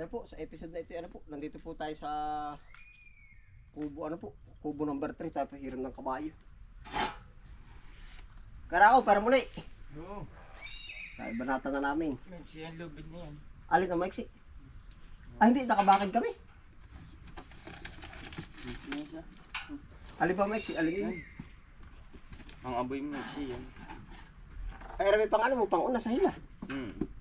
Ano po, sa episode na ito, ano po, nandito po tayo sa kubo, ano po, kubo number 3, tayo pahiram ng kabayo. Karako, para muli. Oo. Kaya banata na namin. Medyo yan, lubid na yan. Alin ang maiksi? Ah, hindi, nakabakid kami. Alin ba maiksi? Alin yun? Ang aboy mo siya yan. Ay, rami pang ano mo, pang una sa hila. Hmm.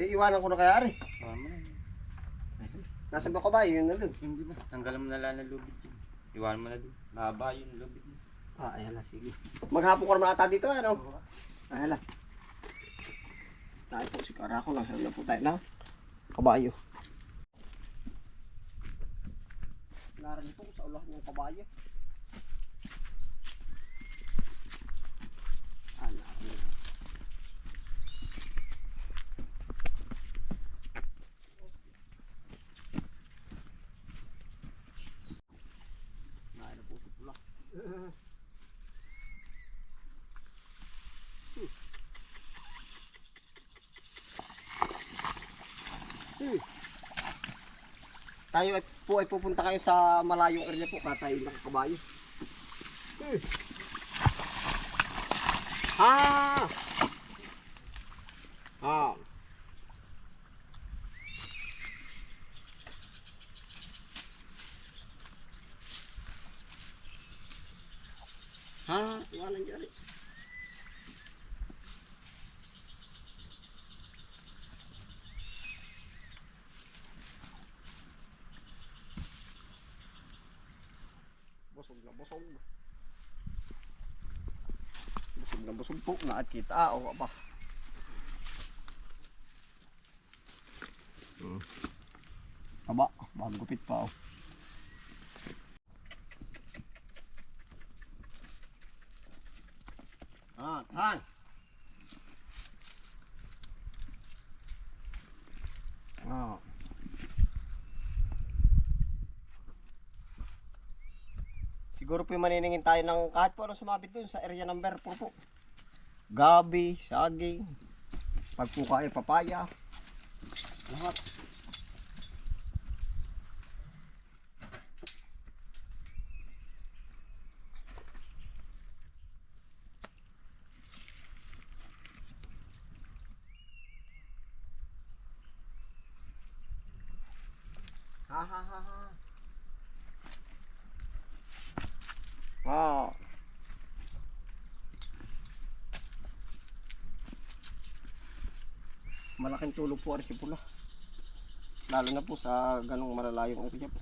Eh, iwanan ko na kaya ari. Tama yun. Nasa ba yun na dun. Hindi na. Tanggalan mo na lang ng lubid yun. Iwan mo na doon. Mahaba yung lubid mo. Ah, ayan na, sige. Maghapon ko naman ata dito, ano? Ayan na. Tayo po si Karako, nasa na po tayo na. Kabayo. Narinig po sa ulah ng kabayo. Tayo ay, po ay pupunta kayo sa malayong area po, katay ng kabayo. Hmm. Ha! Ha! Ha? Iwanan dyan. eh. Busog na busog. Na busog po. Nakakita. O ba? Hmm. Aba, magupit pa oh. Ah, han. Ah. Siguro po yung maniningin tayo ng kahit po anong sumabit dun sa area number 4 po. Gabi, saging, pagpuka ay papaya. Lahat. Ha ha ha ha. Wow. Malaking tulong po ari si Pula. Lalo na po sa ganong malalayong area po.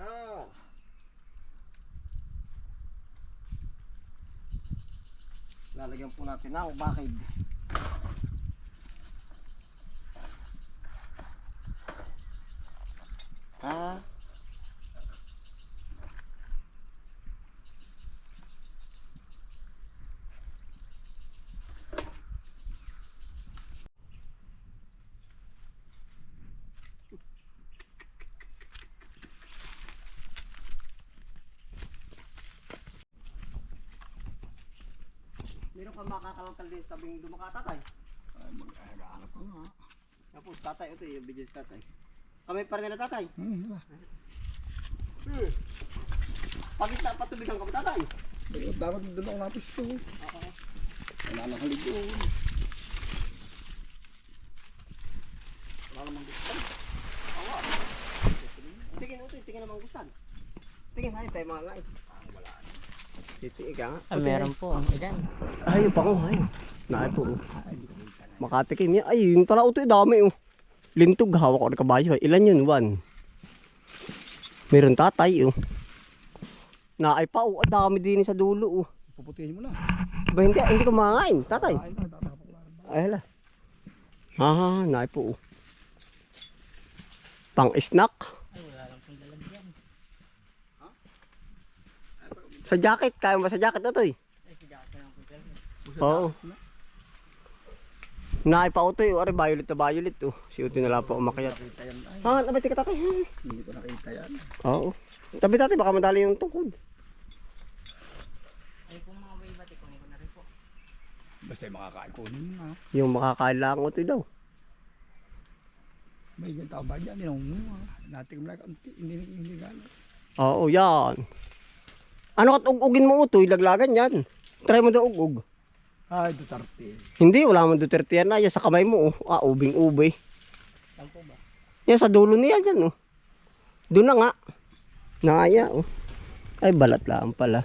Ah. Lalagyan po natin ng bakid. Ah. Meron kang makakalkal din sa tabing dumakatatay. Ay, mag-aarap ko nga. Tapos tatay, ito yung video sa tatay. Kami pa rin nila tatay. Hmm, wala. Hmm. Pagit na patubigan ka ba tatay? Pero dapat doon ako napis to. Oo. Wala nang haligo. Wala namang gustan. Awa. Tingin ito, tingin namang gustan. Tingin tayo tayo mga ngayon. Wala. Titi ka nga. Ah, meron po ilan. Ay, pa ko, ay. Naay po. oh. Makatikim niya. Ay, yun pala ito, dami oh. Lintog, hawak ko ng kabayo. Ilan yun? One. Meron tatay oh. Naay pa oh, ang dami din sa dulo oh. Puputihin mo na. Ba hindi, hindi ko makakain, tatay. Lang. Ay, hala. Ah, naay po oh. Pang snack. Ay, wala lang pong lalagyan. Sa jacket, kaya mo sa jacket ito eh. Ay, si Jack na lang po talaga. Oo. Naipautoy, o, ari violet na violet, oh. Si Utoy na lang po umakyat. Ha, nabati ka tatay. Hindi ko nakita yan. Oo. Tabi tatay, baka madali yung tungkod. Ay kung mga baybati, kunin ko na rin po. Basta yung makakain ko nun ha. Yung makakailangan Utoy daw. May ganyan tao ba dyan? Yung ha. Natin mo lang hindi gano'n. Oo, yan. Ano kat ugugin mo Utoy, laglagan yan. Try mo daw ugug. Ay, Duterte. Hindi, wala man Duterte yan na. Yan sa kamay mo, oh. Ah, ubing-ubay. Saan po ba? Yan sa dulo niya dyan, oh. Doon na nga. Naya, oh. Ay, balat lang pala.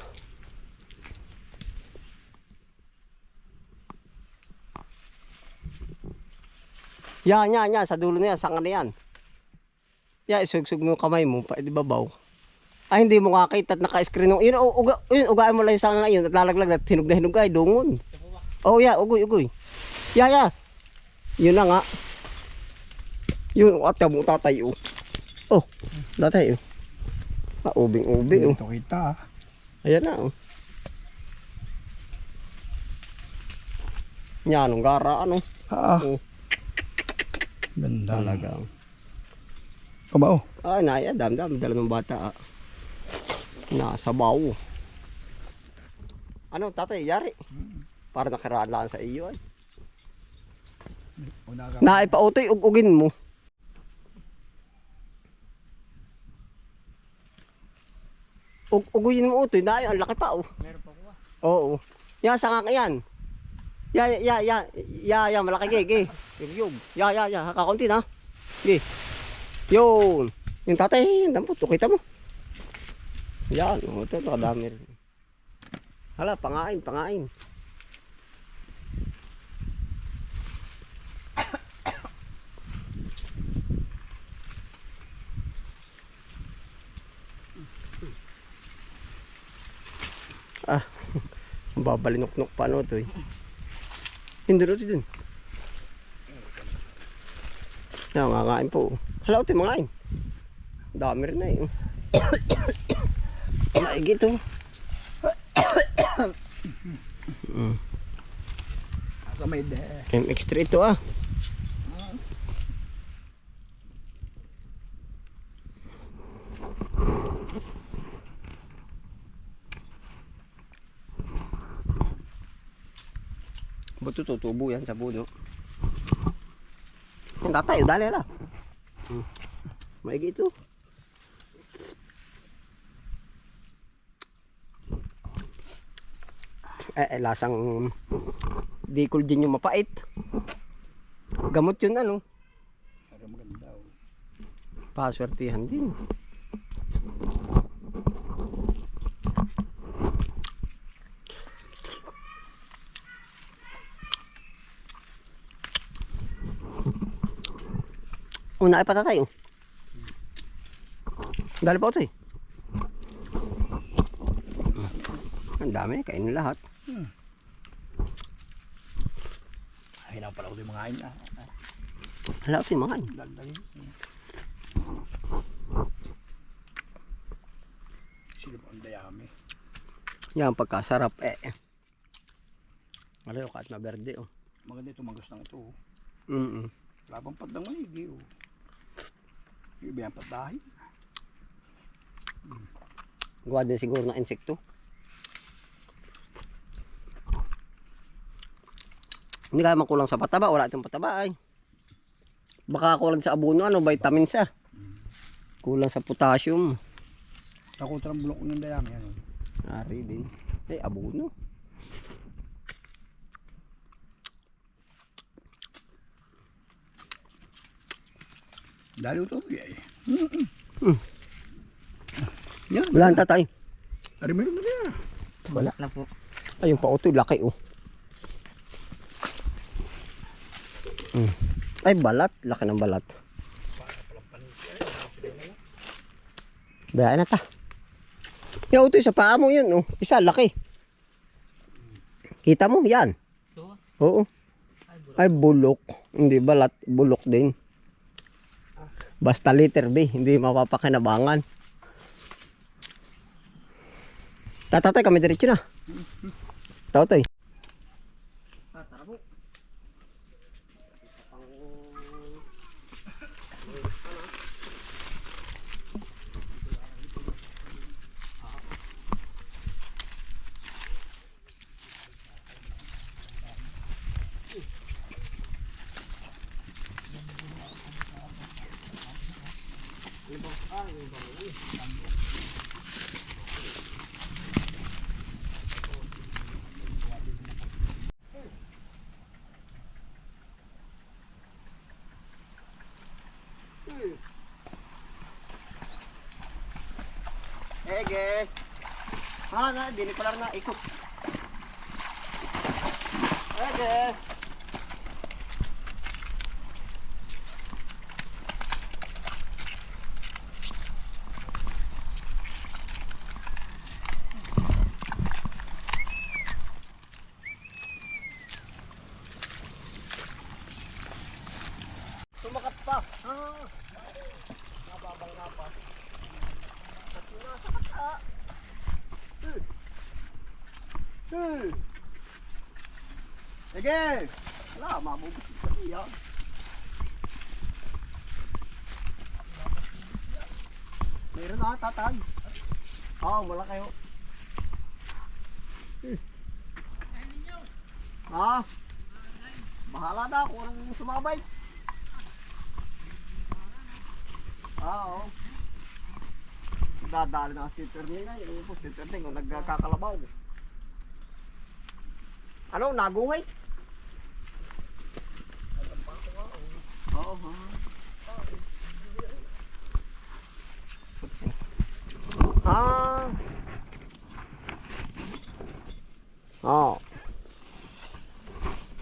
Yan, yan, yan. Sa dulo na yan. Saan na yan? Yan, isugsug mo kamay mo. Pa, di babaw. Ay, hindi mo kakita at naka-screen. Yun, uga, yun, ugaan mo lang yung sanga ngayon at lalaglag at hinog na hinog ay dungon. Oh, yeah, ugoy, ugoy. Ya, ya. Yun na nga. Yun, at mo tatay, oh. Oh, tatay, oh. Ah, ubing-ubing, oh. Ito kita. Ayan na, oh. Yan, ang gara, ano. Ah, Oh, ganda. talaga. Kumao. Ah, naya, dam, dam. Dala ng bata, ah. Nasa baw. Ano, tatay, yari. Para nakiraan lang sa iyo, ay. Naipautoy, ugugin mo. Ug uguyin mo utoy, na ang laki pa oh. Meron pa ba? Oo. Yan sa nga yan. Ya ya ya ya ya malaki ge ge. Yung ya ya ya kakaunti na. Ge. Yun. Yung tatay, dampot, kita mo. Yan, oh, ito, nakadami rin. Hala, pangain, pangain. Ah, babalinok-nok pa no to eh. Hindi rin din. Yan, makakain po. Hala, ito, mga Dami rin na eh. Maigi to. Sa may de. MX3 ito ah. Buto tutubo yan sa budo. Yung tatay, dali na. Hmm. Maigi ito. Eh, eh, lasang Dicol din yung mapait. Gamot yun ano. Pero maganda. oh. Paswertihan din. Una ay patatay oh. Dali pa ito eh. Ang dami, kainin lahat. Ay, ko yung mga ayin. Ah, Hala ito yung mga daldalin. Sino ba ang dayami? Yan, pagkasarap eh. Alayo ka at na berde oh. Maganda ito, magas ng ito. oh. Mm Wala pang padang maigi. Oh. Yung iba yung padahin. Gawa din siguro ng insekto. Hindi kaya makulang sa pataba. Wala itong pataba ay. Baka kulang sa abono. Ano, vitamins ah. Kulang sa potassium. Nakutra ang bulok ko ng dayami. Ano? Ari din. Eh, abono. Dali ito. Eh. Mm. Yan. Wala ang tatay. Ari meron na niya. Wala. na po. Ay, yung pauto, laki oh. Mm. Ay, balat. Laki ng balat. Bayan na ta. Yung utoy sa paa mo yun oh. Isa, laki. Kita mo, yan. Ito? Oo. Ay, bulok. Hindi balat, bulok din. Basta liter B, hindi mapapakinabangan. Tatatay kami diretso na. Tatoy. Ege. Ha na, di ni pala na ikot. Ege. Sumakat pa. Ah. Nababangga pa. At sumasakat pa. Hmm. Hmm. Sige. Wala, mabubusit ka niya. Meron na, tatay. Oo, oh, wala kayo. Ha? Bahala na kung anong sumabay. Ah, Oo. Dadali na si Terning na. Yung po si Terning kung nagkakalabaw. Ano, naguhay? Oo, ha. Ah. Oo.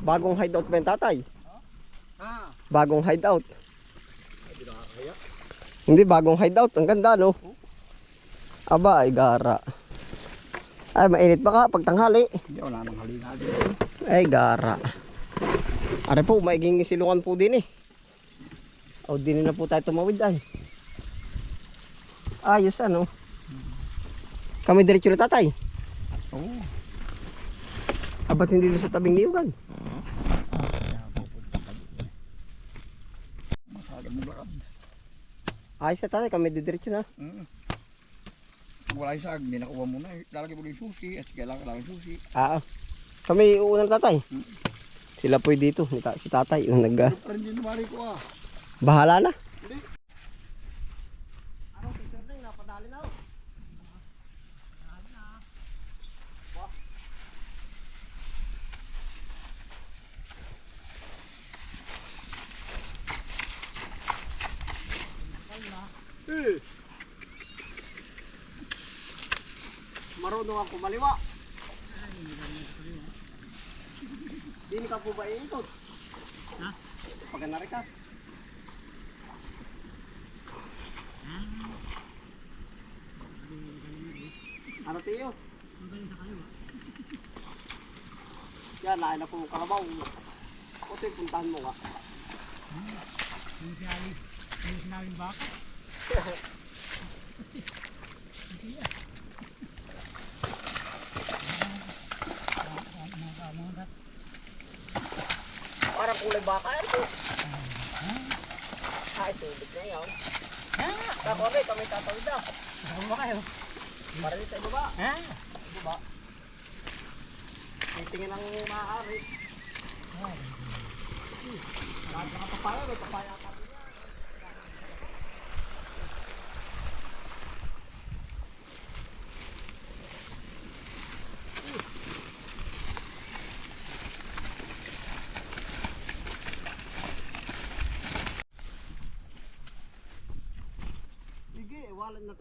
Bagong hideout ba yung tatay? Ha? Bagong hideout. Hindi, bagong hideout. Ang ganda, no? Aba, ay gara. Ay, mainit ba ka pag tanghali? Hindi, wala nang halina dito. Ay, gara. Are po, maiging silungan po din eh. O, din na po tayo tumawid ay. Ayos ano. Kami diretso na tatay. Oo. Ah, ba't hindi sa tabing niyugan? Ayos na tatay, kami diretso na. Mm. Wala yung sag, may nakuha mo na. Lalagay mo yung susi at kailangan lang yung susi. Ah, kami uunang tatay. Mm. Sila po dito, si tatay, yung nag... ah, pa rin din ko ah. bahala na. Hindi. Ano, picture na yun, napadali na ako. Eh. Marunong ako kumaliwa. Hindi ka po ba iikot? Ha? Pag nari ka. Ano kayo. Yan, lain na po kalabaw. O tiyo, puntahan mo ka. Sinabi, yung sinabing baka. kulay baka ito. Ay, tubig na yun. Ako rin, kami tatawid na. Ano ba kayo? Para rin sa ibaba. Ha? Ibaba. Titingin ang maaari. Lahat ng papaya, may papaya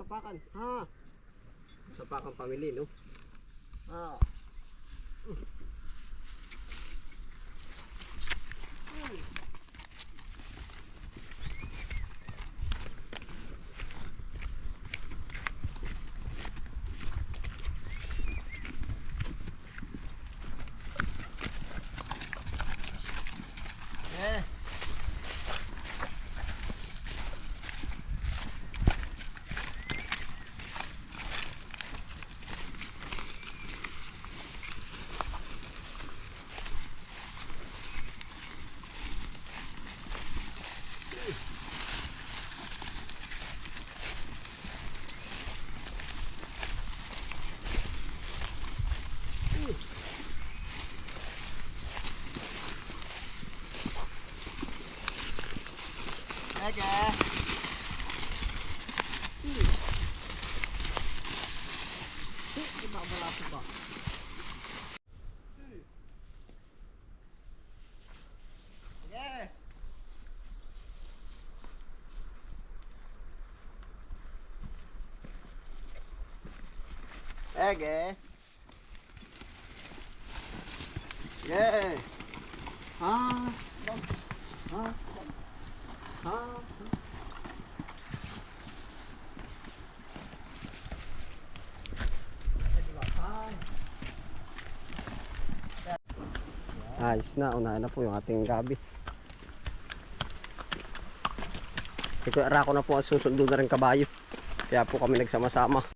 natapakan. Ha? Tapakan pamili, no? Ha? 가자. 이봐 몰라 봐. 에게 예아 아. 아. 아, 아. Ayos na, unahin na po yung ating gabi. Si Kuya Rako na po ang susundo na rin kabayo. Kaya po kami nagsama-sama.